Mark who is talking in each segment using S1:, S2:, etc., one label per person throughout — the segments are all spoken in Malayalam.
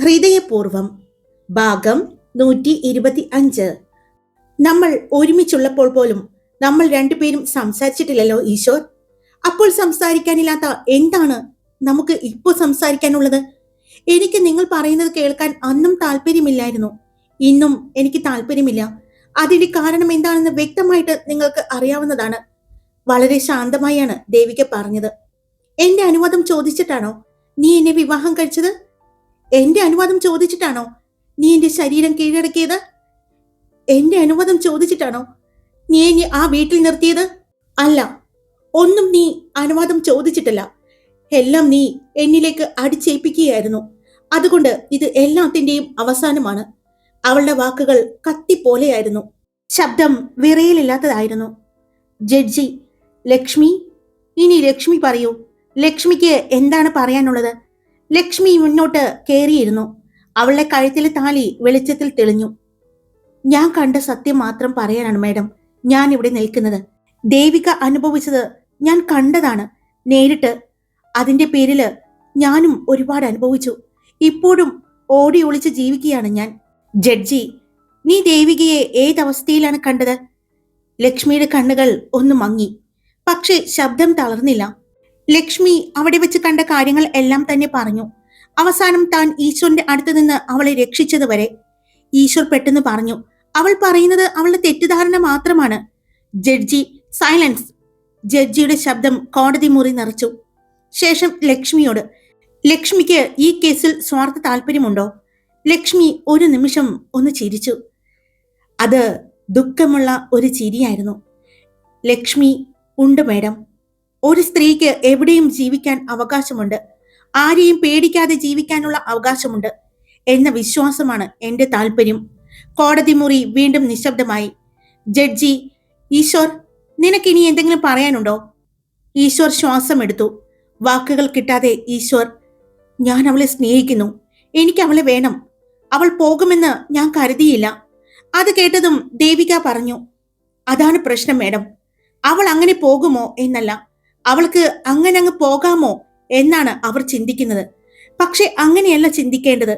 S1: ഹൃദയപൂർവം. ഭാഗം നൂറ്റി ഇരുപത്തി അഞ്ച് നമ്മൾ ഒരുമിച്ചുള്ളപ്പോൾ പോലും നമ്മൾ രണ്ടുപേരും സംസാരിച്ചിട്ടില്ലല്ലോ ഈശോർ അപ്പോൾ സംസാരിക്കാനില്ലാത്ത എന്താണ് നമുക്ക് ഇപ്പോൾ സംസാരിക്കാനുള്ളത്? എനിക്ക് നിങ്ങൾ പറയുന്നത് കേൾക്കാൻ അന്നും താല്പര്യമില്ലായിരുന്നു. ഇന്നും എനിക്ക് താല്പര്യമില്ല. അതിന്റെ കാരണം എന്താണെന്ന് വ്യക്തമായിട്ട് നിങ്ങൾക്ക് അറിയാവുന്നതാണ്. വളരെ ശാന്തമായാണ് ദേവിക പറഞ്ഞത്. എന്റെ അനുവാദം ചോദിച്ചിട്ടാണോ? നീ എന്നെ വിവാഹം കഴിച്ചത്? എന്റെ അനുവാദം ചോദിച്ചിട്ടാണോ നീ എന്റെ ശരീരം കീഴടക്കിയത്? എന്റെ അനുവാദം ചോദിച്ചിട്ടാണോ നീ എന്നെ ആ വീട്ടിൽ നിർത്തിയത്? അല്ല ഒന്നും നീ അനുവാദം ചോദിച്ചിട്ടില്ല. എല്ലാം നീ എന്നിലേക്ക് അടിച്ചേൽപ്പിക്കുകയായിരുന്നു. അതുകൊണ്ട് ഇത് എല്ലാത്തിന്റെയും അവസാനമാണ്. അവളുടെ വാക്കുകൾ കത്തിപ്പോലെയായിരുന്നു ശബ്ദം വിറയലില്ലാത്തതായിരുന്നു. ജഡ്ജി ലക്ഷ്മി ഇനി ലക്ഷ്മി പറയൂ. ലക്ഷ്മിക്ക് എന്താണ് പറയാനുള്ളത്? ലക്ഷ്മി മുന്നോട്ട് കയറിയിരുന്നു അവളുടെ കഴുത്തിലെ താലി വെളിച്ചത്തിൽ തെളിഞ്ഞു. ഞാൻ കണ്ട സത്യം മാത്രം പറയാനാണ് മാഡം. ഞാൻ ഇവിടെ നിൽക്കുന്നത്. ദേവിക അനുഭവിച്ചത് ഞാൻ കണ്ടതാണ്. നേരിട്ട് അതിന്റെ പേരിൽ ഞാനും ഒരുപാട് അനുഭവിച്ചു. ഇപ്പോഴും ഓടി ഒളിച്ച് ജീവിക്കുകയാണ് ഞാൻ. ജഡ്ജി നീ ദേവികയെ ഏതവസ്ഥയിലാണ് കണ്ടത്? ലക്ഷ്മിയുടെ കണ്ണുകൾ ഒന്ന് മങ്ങി. പക്ഷേ ശബ്ദം തളർന്നില്ല. ലക്ഷ്മി അവിടെ വെച്ച് കണ്ട കാര്യങ്ങൾ എല്ലാം തന്നെ പറഞ്ഞു. അവസാനം താൻ ഈശ്വറിന്റെ അടുത്ത് നിന്ന് അവളെ രക്ഷിച്ചത് വരെ. ഈശ്വർ പെട്ടെന്ന് പറഞ്ഞു അവൾ പറയുന്നത് അവളുടെ തെറ്റിദ്ധാരണ മാത്രമാണ്. Judge silence. ജഡ്ജിയുടെ ശബ്ദം കോടതി മുറി നിറച്ചു. ശേഷം ലക്ഷ്മിയോട് ലക്ഷ്മിക്ക് ഈ കേസിൽ സ്വാർത്ഥ താല്പര്യമുണ്ടോ? ലക്ഷ്മി ഒരു നിമിഷം ഒന്ന് ചിരിച്ചു. അത് ദുഃഖമുള്ള ഒരു ചിരിയായിരുന്നു. ലക്ഷ്മി ഉണ്ട് മേഡം. ഒരു സ്ത്രീക്ക് എവിടെയും ജീവിക്കാൻ അവകാശമുണ്ട്. ആരെയും പേടിക്കാതെ ജീവിക്കാനുള്ള അവകാശമുണ്ട് എന്ന വിശ്വാസമാണ് എന്റെ താല്പര്യം. കോടതി മുറി വീണ്ടും നിശബ്ദമായി. ജഡ്ജി ഈശ്വർ നിനക്കിനി എന്തെങ്കിലും പറയാനുണ്ടോ? ഈശ്വർ ശ്വാസം എടുത്തു വാക്കുകൾ കിട്ടാതെ ഈശ്വർ ഞാൻ അവളെ സ്നേഹിക്കുന്നു. എനിക്ക് അവളെ വേണം. അവൾ പോകുമെന്ന് ഞാൻ കരുതിയില്ല. അത് കേട്ടതും ദേവിക പറഞ്ഞു അതാണ് പ്രശ്നം മേഡം. അവൾ അങ്ങനെ പോകുമോ? എന്നല്ല. അവൾക്ക് അങ്ങനെ അങ്ങ് പോകാമോ എന്നാണ് അവർ ചിന്തിക്കുന്നത്. പക്ഷെ അങ്ങനെയല്ല ചിന്തിക്കേണ്ടത്.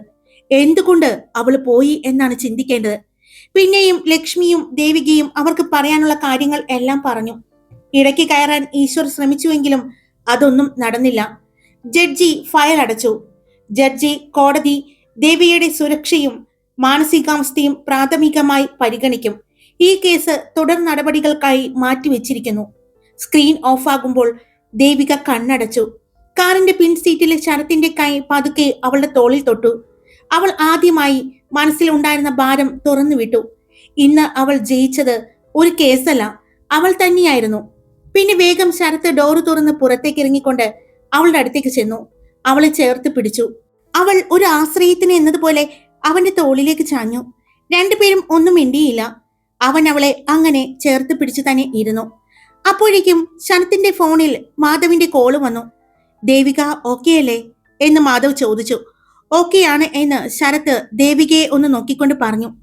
S1: എന്തുകൊണ്ട് അവൾ പോയി എന്നാണ് ചിന്തിക്കേണ്ടത്. പിന്നെയും ലക്ഷ്മിയും ദേവികയും അവർക്ക് പറയാനുള്ള കാര്യങ്ങൾ എല്ലാം പറഞ്ഞു. ഇടയ്ക്ക് കയറാൻ ഈശ്വർ ശ്രമിച്ചുവെങ്കിലും അതൊന്നും നടന്നില്ല. ജഡ്ജി ഫയൽ അടച്ചു. ജഡ്ജി കോടതി ദേവിയുടെ സുരക്ഷയും മാനസികാവസ്ഥയും പ്രാഥമികമായി പരിഗണിക്കും. ഈ കേസ് തുടർ നടപടികൾക്കായി മാറ്റിവെച്ചിരിക്കുന്നു. സ്ക്രീൻ ഓഫ് ആകുമ്പോൾ ദേവിക കണ്ണടച്ചു. കാറിന്റെ പിൻസീറ്റിലെ ശരത്തിന്റെ കൈ പതുക്കെ അവളുടെ തോളിൽ തൊട്ടു. അവൾ ആദ്യമായി മനസ്സിലുണ്ടായിരുന്ന ഭാരം തുറന്നു വിട്ടു ഇന്ന് അവൾ ജയിച്ചത് ഒരു കേസല്ല അവൾ തന്നെയായിരുന്നു. പിന്നെ വേഗം ശരത്ത് ഡോറ് തുറന്ന് പുറത്തേക്ക് ഇറങ്ങിക്കൊണ്ട് അവളുടെ അടുത്തേക്ക് ചെന്നു. അവളെ ചേർത്ത് പിടിച്ചു. അവൾ ഒരു ആശ്രയത്തിന് എന്നതുപോലെ അവന്റെ തോളിലേക്ക് ചാഞ്ഞു. രണ്ടുപേരും ഒന്നും മിണ്ടിയില്ല. അവൻ അവളെ അങ്ങനെ ചേർത്ത് പിടിച്ചു തന്നെ ഇരുന്നു. അപ്പോഴേക്കും ശനത്തിന്റെ ഫോണിൽ മാധവിന്റെ കോൾ വന്നു. ദേവിക ഓക്കെ അല്ലേ? എന്ന് മാധവ് ചോദിച്ചു. ഓക്കെയാണ് എന്ന് ശരത്ത് ദേവികയെ ഒന്ന് നോക്കിക്കൊണ്ട് പറഞ്ഞു.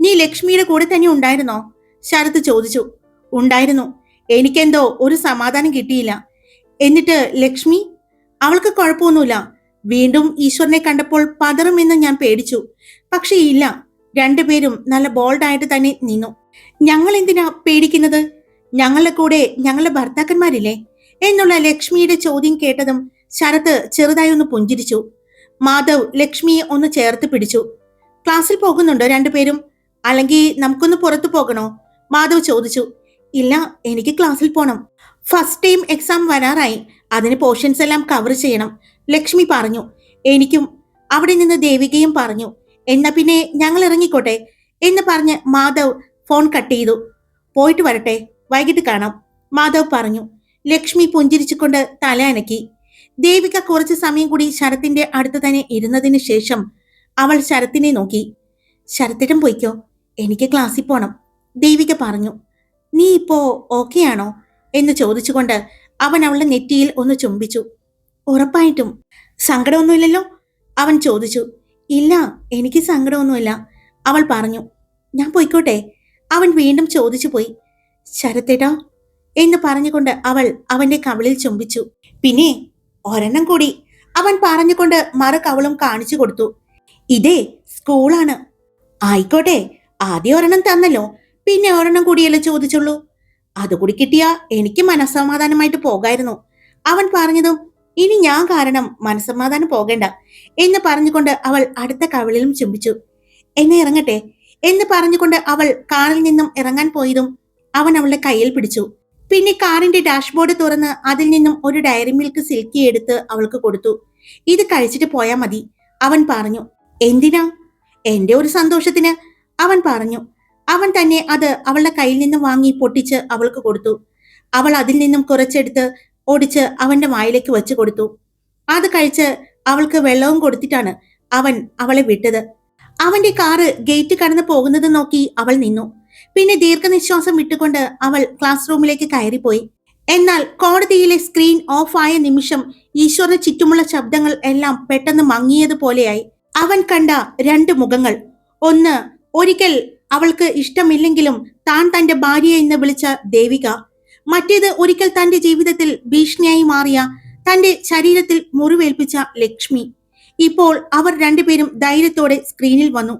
S1: നീ ലക്ഷ്മിയുടെ കൂടെ തന്നെ ഉണ്ടായിരുന്നോ? ശരത്ത് ചോദിച്ചു. ഉണ്ടായിരുന്നു. എനിക്കെന്തോ ഒരു സമാധാനം കിട്ടിയില്ല. എന്നിട്ട് ലക്ഷ്മി അവൾക്ക് കുഴപ്പമൊന്നുമില്ല. വീണ്ടും ഈശ്വരനെ കണ്ടപ്പോൾ പതറുമെന്ന് ഞാൻ പേടിച്ചു. പക്ഷേ ഇല്ല. രണ്ടുപേരും നല്ല ബോൾഡായിട്ട് തന്നെ നിന്നു. ഞങ്ങൾ എന്തിനാ പേടിക്കുന്നത്? ഞങ്ങളുടെ കൂടെ ഞങ്ങളുടെ ഭർത്താക്കന്മാരില്ലേ? എന്നുള്ള ലക്ഷ്മിയുടെ ചോദ്യം കേട്ടതും ശരത്ത് ചെറുതായി ഒന്ന് പുഞ്ചിരിച്ചു. മാധവ് ലക്ഷ്മിയെ ഒന്ന് ചേർത്ത് പിടിച്ചു. ക്ലാസ്സിൽ പോകുന്നുണ്ടോ രണ്ടുപേരും? അല്ലെങ്കിൽ നമുക്കൊന്ന് പുറത്തു പോകണോ? മാധവ് ചോദിച്ചു. ഇല്ല എനിക്ക് ക്ലാസ്സിൽ പോകണം ഫസ്റ്റ് ടൈം എക്സാം വരാറായി. അതിന് പോർഷൻസ് എല്ലാം കവർ ചെയ്യണം. ലക്ഷ്മി പറഞ്ഞു. എനിക്കും അവിടെ നിന്ന് ദേവികയും പറഞ്ഞു. എന്നാ പിന്നെ ഞങ്ങൾ ഇറങ്ങിക്കോട്ടെ എന്ന് പറഞ്ഞ് മാധവ് ഫോൺ കട്ട് ചെയ്തു. പോയിട്ട് വരട്ടെ. വൈകിട്ട് കാണാം. മാധവ് പറഞ്ഞു. ലക്ഷ്മി പുഞ്ചിരിച്ചുകൊണ്ട് തല അനക്കി. ദേവിക കുറച്ചു സമയം കൂടി ശരത്തിന്റെ അടുത്ത് തന്നെ ഇരുന്നതിന് ശേഷം അവൾ ശരത്തിനെ നോക്കി. ശരത്തിടം പോയിക്കോ? എനിക്ക് ക്ലാസ്സിൽ പോണം. ദേവിക പറഞ്ഞു. നീ ഇപ്പോ ഓക്കെ ആണോ? എന്ന് ചോദിച്ചുകൊണ്ട് അവൻ അവളുടെ നെറ്റിയിൽ ഒന്ന് ചുംബിച്ചു. ഉറപ്പായിട്ടും. സങ്കടമൊന്നുമില്ലല്ലോ? അവൻ ചോദിച്ചു. ഇല്ല എനിക്ക് സങ്കടമൊന്നുമില്ല. അവൾ പറഞ്ഞു. ഞാൻ പോയിക്കോട്ടെ? അവൻ വീണ്ടും ചോദിച്ചു പോയി ശരത്തേട്ടാ എന്ന് പറഞ്ഞുകൊണ്ട് അവൾ അവന്റെ കവിളിൽ ചുംബിച്ചു. പിന്നെ ഒരെണ്ണം കൂടി. അവൻ പറഞ്ഞുകൊണ്ട് മറു കവളും കാണിച്ചു കൊടുത്തു. ഇതേ സ്കൂളാണ്. ആയിക്കോട്ടെ ആദ്യം ഒരെണ്ണം തന്നല്ലോ. പിന്നെ ഒരെണ്ണം കൂടിയല്ലേ ചോദിച്ചുള്ളൂ. അതുകൂടി കിട്ടിയ എനിക്ക് മനസ്സമാധാനമായിട്ട് പോകായിരുന്നു. അവൻ പറഞ്ഞതും ഇനി ഞാൻ കാരണം മനസ്സമാധാനം പോകേണ്ട എന്ന് പറഞ്ഞുകൊണ്ട് അവൾ അടുത്ത കവിളിലും ചുംബിച്ചു. എന്നെ ഇറങ്ങട്ടെ എന്ന് പറഞ്ഞുകൊണ്ട് അവൾ കാറിൽ നിന്നും ഇറങ്ങാൻ പോയതും അവൻ അവളുടെ കയ്യിൽ പിടിച്ചു. പിന്നെ കാറിന്റെ ഡാഷ്ബോർഡ് തുറന്ന് അതിൽ നിന്നും ഒരു ഡയറി മിൽക്ക് സിൽക്കി എടുത്ത് അവൾക്ക് കൊടുത്തു. ഇത് കഴിച്ചിട്ട് പോയാ മതി. അവൻ പറഞ്ഞു എന്തിനാ? എന്റെ ഒരു സന്തോഷത്തിന്. അവൻ പറഞ്ഞു അവൻ തന്നെ അത് അവളുടെ കയ്യിൽ നിന്നും വാങ്ങി പൊട്ടിച്ച് അവൾക്ക് കൊടുത്തു. അവൾ അതിൽ നിന്നും കുറച്ചെടുത്ത് ഓടിച്ച് അവന്റെ വായിലേക്ക് വെച്ചു കൊടുത്തു. അത് കഴിച്ച് അവൾക്ക് വെള്ളവും കൊടുത്തിട്ടാണ് അവൻ അവളെ വിട്ടത്. അവന്റെ കാറ് ഗേറ്റ് കടന്നു പോകുന്നത് നോക്കി അവൾ നിന്നു. പിന്നെ ദീർഘനിശ്വാസം വിട്ടുകൊണ്ട് അവൾ ക്ലാസ് റൂമിലേക്ക് കയറിപ്പോയി. എന്നാൽ കോടതിയിലെ സ്ക്രീൻ ഓഫായ നിമിഷം ഈശ്വറിന് ചുറ്റുമുള്ള ശബ്ദങ്ങൾ എല്ലാം പെട്ടെന്ന് മങ്ങിയതുപോലെയായി അവൻ കണ്ട രണ്ട് മുഖങ്ങൾ. ഒന്ന് ഒരിക്കൽ അവൾക്ക് ഇഷ്ടമില്ലെങ്കിലും താൻ തന്റെ ഭാര്യ എന്ന് വിളിച്ച ദേവിക. മറ്റേത് ഒരിക്കൽ തന്റെ ജീവിതത്തിൽ ഭീഷണിയായി മാറിയ തന്റെ ശരീരത്തിൽ മുറിവേൽപ്പിച്ച ലക്ഷ്മി. ഇപ്പോൾ അവർ രണ്ടുപേരും ധൈര്യത്തോടെ സ്ക്രീനിൽ വന്നു.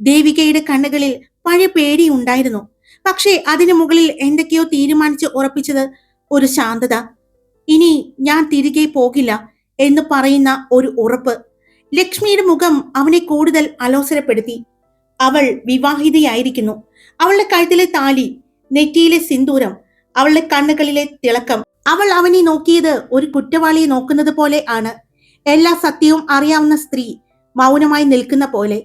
S1: ദേവികയുടെ കണ്ണുകളിൽ പഴയ പേടി ഉണ്ടായിരുന്നു. പക്ഷേ അതിനു മുകളിൽ എന്തൊക്കെയോ തീരുമാനിച്ച് ഉറപ്പിച്ചത് ഒരു ശാന്തത. ഇനി ഞാൻ തിരികെ പോകില്ല എന്ന് പറയുന്ന ഒരു ഉറപ്പ്. ലക്ഷ്മിയുടെ മുഖം അവനെ കൂടുതൽ അലോസരപ്പെടുത്തി. അവൾ വിവാഹിതയായിരിക്കുന്നു. അവളുടെ കഴുത്തിലെ താലി നെറ്റിയിലെ സിന്ദൂരം അവളുടെ കണ്ണുകളിലെ തിളക്കം. അവൾ അവനെ നോക്കിയത് ഒരു കുറ്റവാളിയെ നോക്കുന്നത് പോലെ ആണ്. എല്ലാ സത്യവും അറിയാവുന്ന സ്ത്രീ മൗനമായി നിൽക്കുന്ന പോലെ.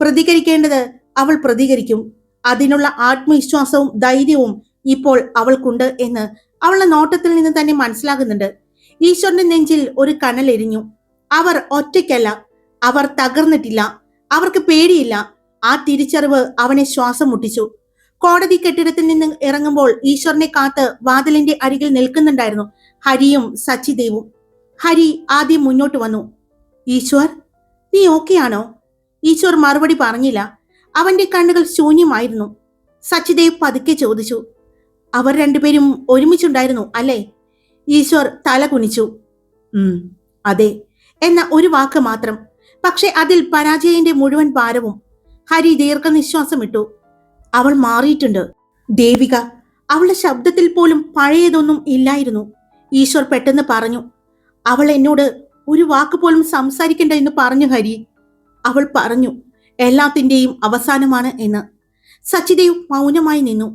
S1: പ്രതികരിക്കേണ്ടത് അവൾ പ്രതികരിക്കും. അതിനുള്ള ആത്മവിശ്വാസവും ധൈര്യവും ഇപ്പോൾ അവൾക്കുണ്ട് എന്ന് അവളുടെ നോട്ടത്തിൽ നിന്ന് തന്നെ മനസ്സിലാകുന്നുണ്ട്. ഈശ്വരന്റെ നെഞ്ചിൽ ഒരു കനൽ എരിഞ്ഞു. അവർ ഒറ്റയ്ക്കല്ല. അവർ തകർന്നിട്ടില്ല. അവർക്ക് പേടിയില്ല. ആ തിരിച്ചറിവ് അവനെ ശ്വാസം മുട്ടിച്ചു. കോടതി കെട്ടിടത്തിൽ നിന്ന് ഇറങ്ങുമ്പോൾ ഈശ്വരനെ കാത്ത് വാതിലിന്റെ അരികിൽ നിൽക്കുന്നുണ്ടായിരുന്നു ഹരിയും സച്ചിദേവും. ഹരി ആദ്യം മുന്നോട്ട് വന്നു. ഈശ്വർ നീ ഓക്കെയാണോ? ഈശ്വർ മറുപടി പറഞ്ഞില്ല. അവന്റെ കണ്ണുകൾ ശൂന്യമായിരുന്നു. സച്ചിദേവ് പതുക്കെ ചോദിച്ചു അവർ രണ്ടുപേരും ഒരുമിച്ചുണ്ടായിരുന്നു അല്ലേ? ഈശ്വർ തല കുനിച്ചു. അതെ എന്ന ഒരു വാക്ക് മാത്രം. പക്ഷെ അതിൽ പരാജയന്റെ മുഴുവൻ ഭാരവും ഹരി ദീർഘനിശ്വാസം ഇട്ടു അവൾ മാറിയിട്ടുണ്ട്. ദേവിക അവളുടെ ശബ്ദത്തിൽ പോലും പഴയതൊന്നും ഇല്ലായിരുന്നു ഈശ്വർ പെട്ടെന്ന് പറഞ്ഞു. അവൾ എന്നോട് ഒരു വാക്ക് പോലും സംസാരിക്കണ്ട എന്ന് പറഞ്ഞു ഹരി. അവൾ പറഞ്ഞു എല്ലാത്തിന്റെയും അവസാനമാണ് എന്ന്. സച്ചിദേവ് മൗനമായി നിന്നു.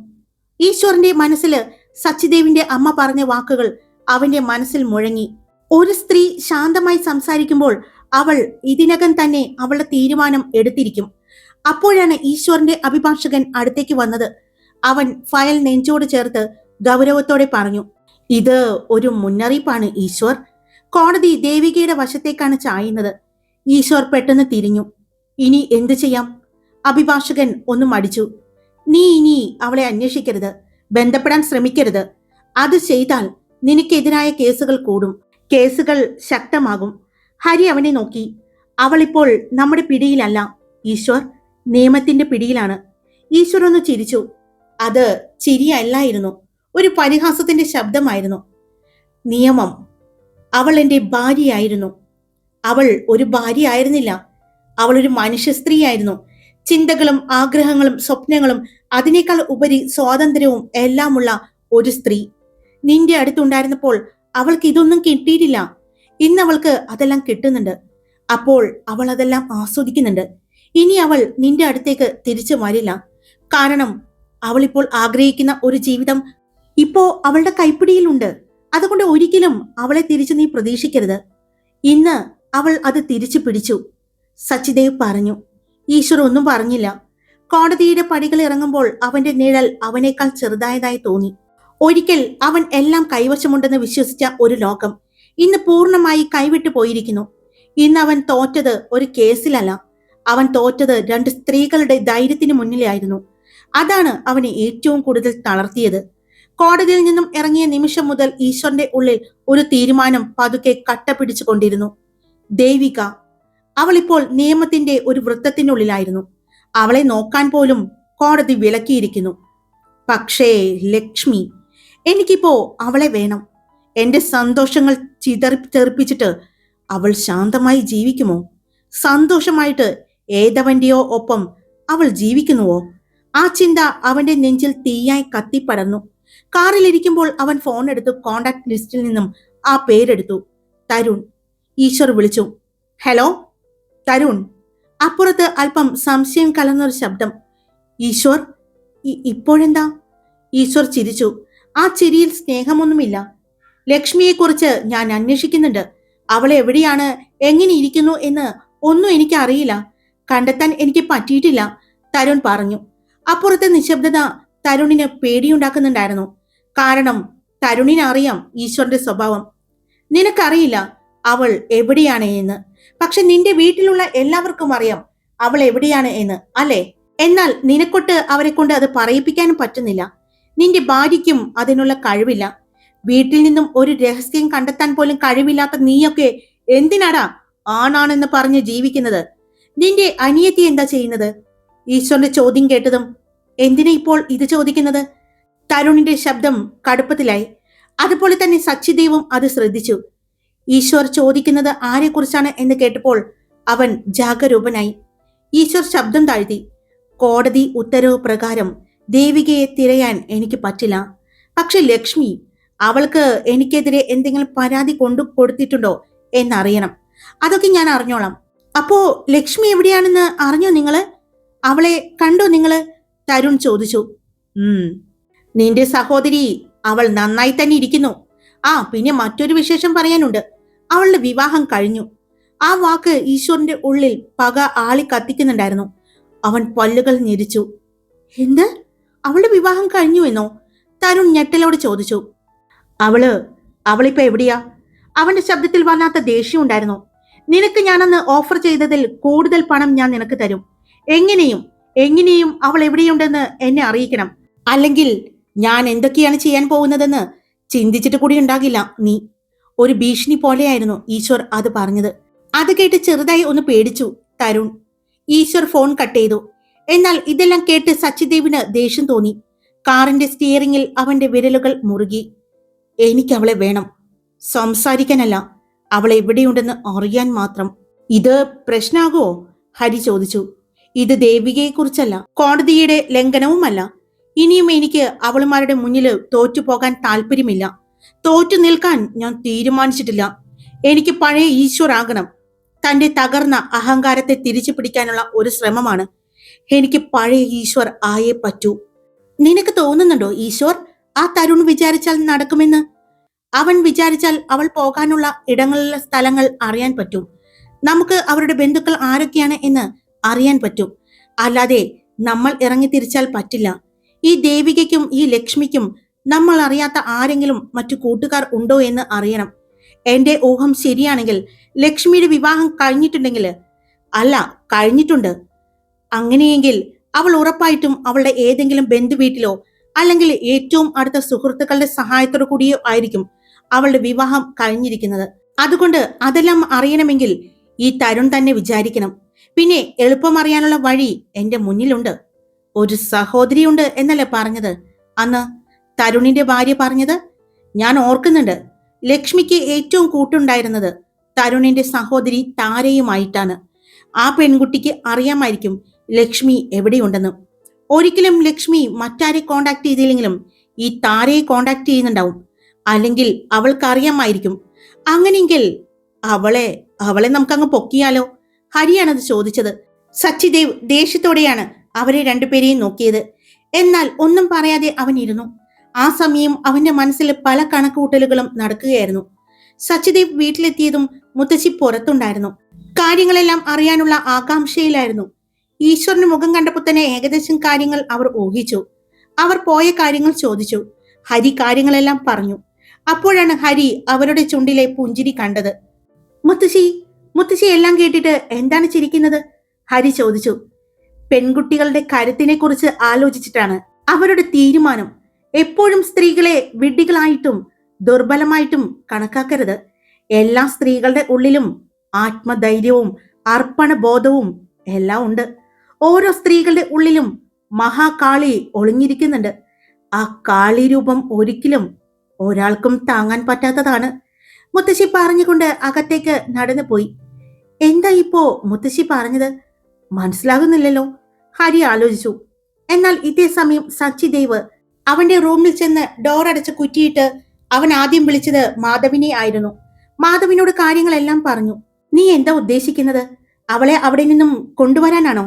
S1: ഈശ്വറിന്റെ മനസ്സിൽ സച്ചിദേവിന്റെ അമ്മ പറഞ്ഞ വാക്കുകൾ അവന്റെ മനസ്സിൽ മുഴങ്ങി. ഒരു സ്ത്രീ ശാന്തമായി സംസാരിക്കുമ്പോൾ അവൾ ഇതിനകം തന്നെ അവളുടെ തീരുമാനം എടുത്തിരിക്കും. അപ്പോഴാണ് ഈശ്വറിന്റെ അഭിഭാഷകൻ അടുത്തേക്ക് വന്നത്. അവൻ ഫയൽ നെഞ്ചോട് ചേർത്ത് ഗൗരവത്തോടെ പറഞ്ഞു ഇത് ഒരു മുന്നറിയിപ്പാണ് ഈശ്വർ. കോടതി ദേവികയുടെ വശത്തേക്കാണ് ചായുന്നത്. ഈശ്വർ പെട്ടെന്ന് തിരിഞ്ഞു. ഇനി എന്തു ചെയ്യാം? അഭിഭാഷകൻ ഒന്ന് മടിച്ചു. നീ ഇനി അവളെ അന്വേഷിക്കരുത്. ബന്ധപ്പെടാൻ ശ്രമിക്കരുത്. അത് ചെയ്താൽ നിനക്കെതിരായ കേസുകൾ കൂടും. കേസുകൾ ശക്തമാകും. ഹരി അവനെ നോക്കി. അവളിപ്പോൾ നമ്മുടെ പിടിയിലല്ല. ഈശ്വർ നിയമത്തിന്റെ പിടിയിലാണ്. ഈശ്വർ ഒന്ന് ചിരിച്ചു. അത് ചിരിയല്ലായിരുന്നു. ഒരു പരിഹാസത്തിന്റെ ശബ്ദമായിരുന്നു. നിയമം. അവൾ എന്റെ ഭാര്യയായിരുന്നു. അവൾ ഒരു ഭാര്യ ഒരു മനുഷ്യ സ്ത്രീയായിരുന്നു ചിന്തകളും ആഗ്രഹങ്ങളും സ്വപ്നങ്ങളും അതിനേക്കാൾ ഉപരി സ്വാതന്ത്ര്യവും എല്ലാമുള്ള ഒരു സ്ത്രീ. നിന്റെ അടുത്തുണ്ടായിരുന്നപ്പോൾ അവൾക്ക് ഇതൊന്നും കിട്ടിയിട്ടില്ല. ഇന്ന് അവൾക്ക് അതെല്ലാം കിട്ടുന്നുണ്ട്. അപ്പോൾ അവൾ അതെല്ലാം ആസ്വദിക്കുന്നുണ്ട്. ഇനി അവൾ നിന്റെ അടുത്തേക്ക് തിരിച്ചു വരില്ല. കാരണം അവൾ ഇപ്പോൾ ആഗ്രഹിക്കുന്ന ഒരു ജീവിതം ഇപ്പോ അവളുടെ കൈപ്പിടിയിലുണ്ട്. അതുകൊണ്ട് ഒരിക്കലും അവളെ തിരിച്ചു നീ പ്രതീക്ഷിക്കരുത്. ഇന്ന് അവൾ അത് തിരിച്ചു പിടിച്ചു. സച്ചിദേവ് പറഞ്ഞു. ഈശ്വർ ഒന്നും പറഞ്ഞില്ല. കോടതിയുടെ പടികൾ ഇറങ്ങുമ്പോൾ അവന്റെ നിഴൽ അവനേക്കാൾ ചെറുതായതായി തോന്നി. ഒരിക്കൽ അവൻ എല്ലാം കൈവശമുണ്ടെന്ന് വിശ്വസിച്ച ഒരു ലോകം ഇന്ന് പൂർണമായി കൈവിട്ടു പോയിരിക്കുന്നു. ഇന്ന് അവൻ തോറ്റത് ഒരു കേസിലല്ല. അവൻ തോറ്റത് രണ്ട് സ്ത്രീകളുടെ ധൈര്യത്തിന് മുന്നിലായിരുന്നു. അതാണ് അവനെ ഏറ്റവും കൂടുതൽ തളർത്തിയത്. കോടതിയിൽ നിന്നും ഇറങ്ങിയ നിമിഷം മുതൽ ഈശ്വരന്റെ ഉള്ളിൽ ഒരു തീരുമാനം പതുക്കെ കട്ട പിടിച്ചുകൊണ്ടിരുന്നു ദേവിക അവൾ ഇപ്പോൾ നിയമത്തിന്റെ ഒരു വൃത്തത്തിനുള്ളിലായിരുന്നു. അവളെ നോക്കാൻ പോലും കോടതി വിലക്കിയിരിക്കുന്നു. പക്ഷേ ലക്ഷ്മി എനിക്കിപ്പോ അവളെ വേണം. എന്റെ സന്തോഷങ്ങൾ ചിതറി തെറിപ്പിച്ചിട്ട് അവൾ ശാന്തമായി ജീവിക്കുമോ? സന്തോഷമായിട്ട് ഏതവന്റെയോ ഒപ്പം അവൾ ജീവിക്കുന്നുവോ? ആ ചിന്ത അവന്റെ നെഞ്ചിൽ തീയായി കത്തിപ്പടർന്നു. കാറിലിരിക്കുമ്പോൾ അവൻ ഫോൺ എടുത്ത് കോണ്ടാക്ട് ലിസ്റ്റിൽ നിന്നും ആ പേരെടുത്തു. തരുൺ ഈശ്വർ വിളിച്ചു. ഹലോ? തരുൺ. അപ്പുറത്ത് അല്പം സംശയം കലർന്നൊരു ശബ്ദം. ഈശ്വർ ഇപ്പോഴെന്താ? ഈശ്വർ ചിരിച്ചു. ആ ചിരിയിൽ സ്നേഹമൊന്നുമില്ല. ലക്ഷ്മിയെക്കുറിച്ച് ഞാൻ അന്വേഷിക്കുന്നുണ്ട്. അവൾ എവിടെയാണ്? എങ്ങനെ ഇരിക്കുന്നു എന്ന് ഒന്നും എനിക്ക് അറിയില്ല കണ്ടെത്താൻ എനിക്ക് പറ്റിയിട്ടില്ല തരുൺ പറഞ്ഞു. അപ്പുറത്തെ നിശബ്ദത തരുണിന് പേടിയുണ്ടാക്കുന്നുണ്ടായിരുന്നു. കാരണം തരുണിനറിയാം ഈശ്വരന്റെ സ്വഭാവം. നിനക്കറിയില്ല അവൾ എവിടെയാണ് എന്ന്. പക്ഷെ നിന്റെ വീട്ടിലുള്ള എല്ലാവർക്കും അറിയാം അവൾ എവിടെയാണ് എന്ന് അല്ലേ? എന്നാൽ നിനക്കൊട്ട് അവരെ കൊണ്ട് അത് പറയിപ്പിക്കാനും പറ്റുന്നില്ല. നിന്റെ ഭാര്യയ്ക്കും അതിനുള്ള കഴിവില്ല. വീട്ടിൽ നിന്നും ഒരു രഹസ്യം കണ്ടെത്താൻ പോലും കഴിവില്ലാത്ത നീയൊക്കെ എന്തിനാടാ ആണാണെന്ന് പറഞ്ഞ് ജീവിക്കുന്നത്? നിന്റെ അനിയത്തി എന്താ ചെയ്യുന്നത്? ഈശ്വറിന്റെ ചോദ്യം കേട്ടതും എന്തിനാ ഇപ്പോൾ ഇത് ചോദിക്കുന്നത്? തരുണിന്റെ ശബ്ദം കടുപ്പത്തിലായി. അതുപോലെ തന്നെ സച്ചിദേവും അത് ശ്രദ്ധിച്ചു. ഈശ്വർ ചോദിക്കുന്നത് ആരെക്കുറിച്ചാണ് എന്ന് കേട്ടപ്പോൾ അവൻ ജാഗരൂപനായി. ഈശ്വർ ശബ്ദം താഴ്ത്തി കോടതി ഉത്തരവ് പ്രകാരം ദേവികയെ തിരയാൻ എനിക്ക് പറ്റില്ല. പക്ഷെ ലക്ഷ്മി അവൾക്ക് എനിക്കെതിരെ എന്തെങ്കിലും പരാതി കൊണ്ടു കൊടുത്തിട്ടുണ്ടോ എന്നറിയണം. അതൊക്കെ ഞാൻ അറിഞ്ഞോളാം. അപ്പോ ലക്ഷ്മി എവിടെയാണെന്ന് അറിഞ്ഞോ നിങ്ങൾ? അവളെ കണ്ടോ നിങ്ങൾ? തരുൺ ചോദിച്ചു. ഉം നിന്റെ സഹോദരി അവൾ നന്നായി തന്നെ ഇരിക്കുന്നു. ആ പിന്നെ മറ്റൊരു വിശേഷം പറയാനുണ്ട്. അവളുടെ വിവാഹം കഴിഞ്ഞു. ആ വാക്ക് ഈശ്വറിന്റെ ഉള്ളിൽ പക ആളി കത്തിക്കുന്നുണ്ടായിരുന്നു. അവൻ പല്ലുകൾ ഞെരിച്ചു. എന്ത്? അവളുടെ വിവാഹം കഴിഞ്ഞു എന്നോ? തരുൺ ഞെട്ടലോട് ചോദിച്ചു. അവൾ അവളിപ്പോ എവിടെയാ? അവന്റെ ശബ്ദത്തിൽ വന്നാത്ത ദേഷ്യം ഉണ്ടായിരുന്നു. നിനക്ക് ഞാനന്ന് ഓഫർ ചെയ്തതിൽ കൂടുതൽ പണം ഞാൻ നിനക്ക് തരും. എങ്ങനെയും എങ്ങനെയും അവൾ എവിടെയുണ്ടെന്ന് എന്നെ അറിയിക്കണം. അല്ലെങ്കിൽ ഞാൻ എന്തൊക്കെയാണ് ചെയ്യാൻ പോകുന്നതെന്ന് ചിന്തിച്ചിട്ട് കൂടി ഉണ്ടാകില്ല നീ. ഒരു ഭീഷണി പോലെയായിരുന്നു ഈശ്വർ അത് പറഞ്ഞത്. അത് കേട്ട് ചെറുതായി ഒന്ന് പേടിച്ചു തരുൺ. ഈശ്വർ ഫോൺ കട്ട് ചെയ്തു. എന്നാൽ ഇതെല്ലാം കേട്ട് സച്ചിദേവിന് ദേഷ്യം തോന്നി. കാറിന്റെ സ്റ്റിയറിംഗിൽ അവന്റെ വിരലുകൾ മുറുകി. എനിക്ക് അവളെ വേണം. സംസാരിക്കാനല്ല. അവൾ എവിടെയുണ്ടെന്ന് അറിയാൻ മാത്രം. ഇത് പ്രശ്നാകുമോ? ഹരി ചോദിച്ചു. ഇത് ദേവികയെക്കുറിച്ചല്ല കോടതിയുടെ ലംഘനവുമല്ല. ഇനിയും എനിക്ക് അവളുമാരുടെ മുന്നിൽ തോറ്റുപോകാൻ താല്പര്യമില്ല തോറ്റു നിൽക്കാൻ ഞാൻ തീരുമാനിച്ചിട്ടില്ല. എനിക്ക് പഴയ ഈശ്വർ ആകണം തന്റെ തകർന്ന അഹങ്കാരത്തെ തിരിച്ചു പിടിക്കാനുള്ള ഒരു ശ്രമമാണ്. എനിക്ക് പഴയ ഈശ്വർ ആയേ പറ്റൂ. നിനക്ക് തോന്നുന്നുണ്ടോ ഈശ്വർ? ആ തരുൺ വിചാരിച്ചാൽ നടക്കുമെന്ന്? അവൻ വിചാരിച്ചാൽ അവൾ പോകാനുള്ള ഇടങ്ങളിലെ സ്ഥലങ്ങൾ അറിയാൻ പറ്റും. നമുക്ക് അവരുടെ ബന്ധുക്കൾ ആരൊക്കെയാണ് എന്ന് അറിയാൻ പറ്റും. അല്ലാതെ നമ്മൾ ഇറങ്ങി തിരിച്ചാൽ പറ്റില്ല. ഈ ദേവികയ്ക്കും ഈ ലക്ഷ്മിക്കും നമ്മൾ അറിയാത്ത ആരെങ്കിലും മറ്റു കൂട്ടുകാർ ഉണ്ടോ എന്ന് അറിയണം. എന്റെ ഊഹം ശരിയാണെങ്കിൽ ലക്ഷ്മിയുടെ വിവാഹം കഴിഞ്ഞിട്ടുണ്ടെങ്കിൽ അല്ല കഴിഞ്ഞിട്ടുണ്ട്. അങ്ങനെയെങ്കിൽ അവൾ ഉറപ്പായിട്ടും അവളുടെ ഏതെങ്കിലും ബന്ധു വീട്ടിലോ അല്ലെങ്കിൽ ഏറ്റവും അടുത്ത സുഹൃത്തുക്കളുടെ സഹായത്തോടു കൂടിയോ ആയിരിക്കും അവളുടെ വിവാഹം കഴിഞ്ഞിരിക്കുന്നത്. അതുകൊണ്ട് അതെല്ലാം അറിയണമെങ്കിൽ ഈ തരുൺ തന്നെ വിചാരിക്കണം. പിന്നെ എളുപ്പം അറിയാനുള്ള വഴി എന്റെ മുന്നിലുണ്ട്. ഒരു സഹോദരിയുണ്ട് എന്നല്ലേ പറഞ്ഞത്? അന്ന് തരുണിന്റെ ഭാര്യ പറഞ്ഞത്? ഞാൻ ഓർക്കുന്നുണ്ട്. ലക്ഷ്മിക്ക് ഏറ്റവും കൂട്ടുണ്ടായിരുന്നത് തരുണിന്റെ സഹോദരി താരയുമായിട്ടാണ്. ആ പെൺകുട്ടിക്ക് അറിയാമായിരിക്കും ലക്ഷ്മി എവിടെയുണ്ടെന്ന്. ഒരിക്കലും ലക്ഷ്മി മറ്റാരെ കോണ്ടാക്ട് ചെയ്തില്ലെങ്കിലും ഈ താരയെ കോണ്ടാക്ട് ചെയ്യുന്നുണ്ടാവും. അല്ലെങ്കിൽ അവൾക്ക് അറിയാമായിരിക്കും. അങ്ങനെയെങ്കിൽ അവളെ അവളെ നമുക്കങ്ങ് പൊക്കിയാലോ? ഹരിയാണത് ചോദിച്ചത്. സച്ചിദേവ് ദേഷ്യത്തോടെയാണ് അവരെ രണ്ടുപേരെയും നോക്കിയത്. എന്നാൽ ഒന്നും പറയാതെ അവൻ ഇരുന്നു. ആ സമയം അവന്റെ മനസ്സിൽ പല കണക്കുകൂട്ടലുകളും നടക്കുകയായിരുന്നു. സച്ചിദേവ് വീട്ടിലെത്തിയതും മുത്തശ്ശി പുറത്തുണ്ടായിരുന്നു. കാര്യങ്ങളെല്ലാം അറിയാനുള്ള ആകാംക്ഷയിലായിരുന്നു. ഈശ്വരന് മുഖം കണ്ടപ്പോൾ തന്നെ ഏകദേശം കാര്യങ്ങൾ അവർ ഊഹിച്ചു. അവർ പോയ കാര്യങ്ങൾ ചോദിച്ചു. ഹരി കാര്യങ്ങളെല്ലാം പറഞ്ഞു. അപ്പോഴാണ് ഹരി അവരുടെ ചുണ്ടിലെ പുഞ്ചിരി കണ്ടത്. മുത്തശ്ശി മുത്തശ്ശി എല്ലാം കേട്ടിട്ട് എന്താണ് ചിരിക്കുന്നത്? ഹരി ചോദിച്ചു. പെൺകുട്ടികളുടെ കരുത്തിനെ കുറിച്ച് ആലോചിച്ചിട്ടാണ് അവരുടെ തീരുമാനം. എപ്പോഴും സ്ത്രീകളെ വിഡ്ഢികളായിട്ടും ദുർബലമായിട്ടും കണക്കാക്കരുത്. എല്ലാ സ്ത്രീകളുടെ ഉള്ളിലും ആത്മധൈര്യവും അർപ്പണബോധവും എല്ലാം ഉണ്ട്. ഓരോ സ്ത്രീകളുടെ ഉള്ളിലും മഹാകാളി ഒളിഞ്ഞിരിക്കുന്നുണ്ട്. ആ കാളി രൂപം ഒരിക്കലും ഒരാൾക്കും താങ്ങാൻ പറ്റാത്തതാണ്. മുത്തശ്ശി പറഞ്ഞുകൊണ്ട് അകത്തേക്ക് നടന്നു പോയി. എന്താ ഇപ്പോ മുത്തശ്ശി പറഞ്ഞത്? മനസ്സിലാകുന്നില്ലല്ലോ. ഹരി ആലോചിച്ചു. എന്നാൽ ഇതേ സമയം സച്ചിദേവ് അവന്റെ റൂമിൽ ചെന്ന് ഡോർ അടച്ച് കുറ്റിയിട്ട് അവൻ ആദ്യം വിളിച്ചത് മാധവിനെ ആയിരുന്നു. മാധവിനോട് കാര്യങ്ങളെല്ലാം പറഞ്ഞു. നീ എന്താ ഉദ്ദേശിക്കുന്നത്? അവളെ അവിടെ നിന്നും കൊണ്ടുവരാനാണോ?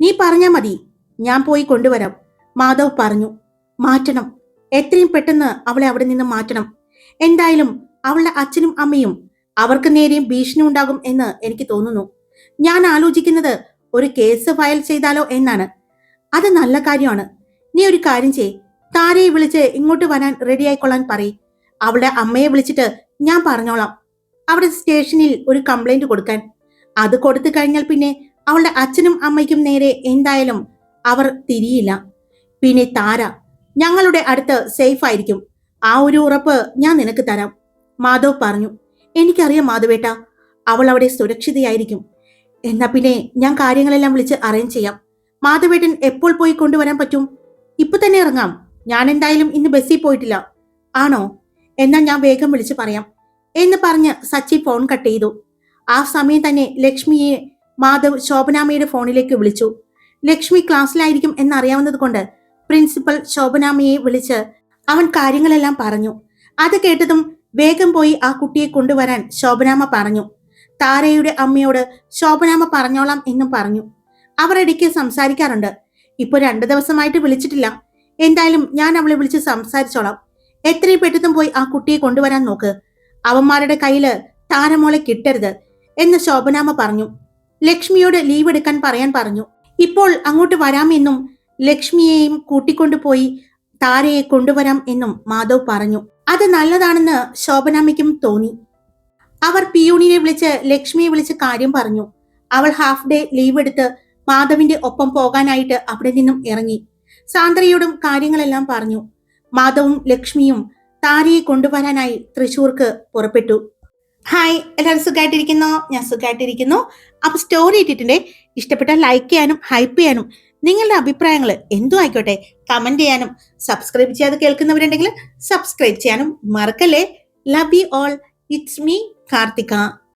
S1: നീ പറഞ്ഞാ മതി. ഞാൻ പോയി കൊണ്ടുവരാം. മാധവ് പറഞ്ഞു. മാറ്റണം. എത്രയും പെട്ടെന്ന് അവളെ അവിടെ നിന്ന് മാറ്റണം. എന്തായാലും അവളുടെ അച്ഛനും അമ്മയും അവർക്ക് നേരെയും ഭീഷണി ഉണ്ടാകും എന്ന് എനിക്ക് തോന്നുന്നു. ഞാൻ ആലോചിക്കുന്നത് ഒരു കേസ് ഫയൽ ചെയ്താലോ എന്നാണ്. അത് നല്ല കാര്യമാണ്. നീ ഒരു കാര്യം ചെയ് താരയെ വിളിച്ച് ഇങ്ങോട്ട് വരാൻ റെഡി ആയിക്കൊള്ളാൻ പറയ്. അവളുടെ അമ്മയെ വിളിച്ചിട്ട് ഞാൻ പറഞ്ഞോളാം. അവിടെ സ്റ്റേഷനിൽ ഒരു കംപ്ലൈന്റ് കൊടുക്കാൻ. അത് കൊടുത്തു കഴിഞ്ഞാൽ പിന്നെ അവളുടെ അച്ഛനും അമ്മയ്ക്കും നേരെ എന്തായാലും അവർ തിരിയില്ല. പിന്നെ താര ഞങ്ങളുടെ അടുത്ത് സേഫ് ആയിരിക്കും. ആ ഒരു ഉറപ്പ് ഞാൻ നിനക്ക് തരാം. മാധവ് പറഞ്ഞു. എനിക്കറിയാം മാധവേട്ട അവൾ അവിടെ സുരക്ഷിതയായിരിക്കും. എന്നാ പിന്നെ ഞാൻ കാര്യങ്ങളെല്ലാം വിളിച്ച് അറേഞ്ച് ചെയ്യാം. മാധവേട്ടൻ എപ്പോൾ പോയി കൊണ്ടുവരാൻ പറ്റും? ഇപ്പൊ തന്നെ ഇറങ്ങാം. ഞാൻ എന്തായാലും ഇന്ന് ബസ്സിൽ പോയിട്ടില്ല. ആണോ? എന്നാൽ ഞാൻ വേഗം വിളിച്ചു പറയാം. എന്ന് പറഞ്ഞ് സച്ചി ഫോൺ കട്ട് ചെയ്തു. ആ സമയം തന്നെ ലക്ഷ്മിയെ മാധവ് ശോഭനാമയുടെ ഫോണിലേക്ക് വിളിച്ചു. ലക്ഷ്മി ക്ലാസ്സിലായിരിക്കും എന്നറിയാവുന്നത് കൊണ്ട് പ്രിൻസിപ്പൽ ശോഭനാമയെ വിളിച്ച് അവൻ കാര്യങ്ങളെല്ലാം പറഞ്ഞു. അത് കേട്ടതും വേഗം പോയി ആ കുട്ടിയെ കൊണ്ടുവരാൻ ശോഭനാമ പറഞ്ഞു. താരയുടെ അമ്മയോട് ശോഭനാമ പറഞ്ഞോളാം എന്നും പറഞ്ഞു. അവർ ഇടയ്ക്ക് സംസാരിക്കാറുണ്ട്. ഇപ്പൊ രണ്ടു ദിവസമായിട്ട് വിളിച്ചിട്ടില്ല. എന്തായാലും ഞാൻ അവളെ വിളിച്ച് സംസാരിച്ചോളാം. എത്രയും പെട്ടെന്നും പോയി ആ കുട്ടിയെ കൊണ്ടുവരാൻ നോക്ക്. അവന്മാരുടെ കയ്യിൽ താരമോളെ കിട്ടരുത് എന്ന് ശോഭനാമ പറഞ്ഞു. ലക്ഷ്മിയോട് ലീവ് എടുക്കാൻ പറയാൻ പറഞ്ഞു. ഇപ്പോൾ അങ്ങോട്ട് വരാമെന്നും ലക്ഷ്മിയെയും കൂട്ടിക്കൊണ്ടുപോയി താരയെ കൊണ്ടുവരാം എന്നും മാധവ് പറഞ്ഞു. അത് നല്ലതാണെന്ന് ശോഭനാമയ്ക്കും തോന്നി. അവർ പിയൂണിനെ വിളിച്ച് ലക്ഷ്മിയെ വിളിച്ച് കാര്യം പറഞ്ഞു. അവൾ ഹാഫ് ഡേ ലീവ് എടുത്ത് മാധവിന്റെ ഒപ്പം പോകാനായിട്ട് അവിടെ നിന്നും ഇറങ്ങി. സാന്ദ്രയോടും കാര്യങ്ങളെല്ലാം പറഞ്ഞു. മാധവും ലക്ഷ്മിയും താരയെ കൊണ്ടുവരാനായി തൃശൂർക്ക് പുറപ്പെട്ടു. ഹായ് എല്ലാവരും സുഖമായിട്ടിരിക്കുന്നു ഞാൻ സുഖമായിട്ടിരിക്കുന്നു അപ്പൊ സ്റ്റോറി ഇട്ടിട്ടുണ്ട്. ഇഷ്ടപ്പെട്ട ലൈക്ക് ചെയ്യാനും ഹൈപ്പ് ചെയ്യാനും നിങ്ങളുടെ അഭിപ്രായങ്ങൾ എന്തു ആയിക്കോട്ടെ കമന്റ് ചെയ്യാനും സബ്സ്ക്രൈബ് ചെയ്യാതെ കേൾക്കുന്നവരുണ്ടെങ്കിൽ സബ്സ്ക്രൈബ് ചെയ്യാനും മറക്കല്ലേ? Love you all it's me Karthika.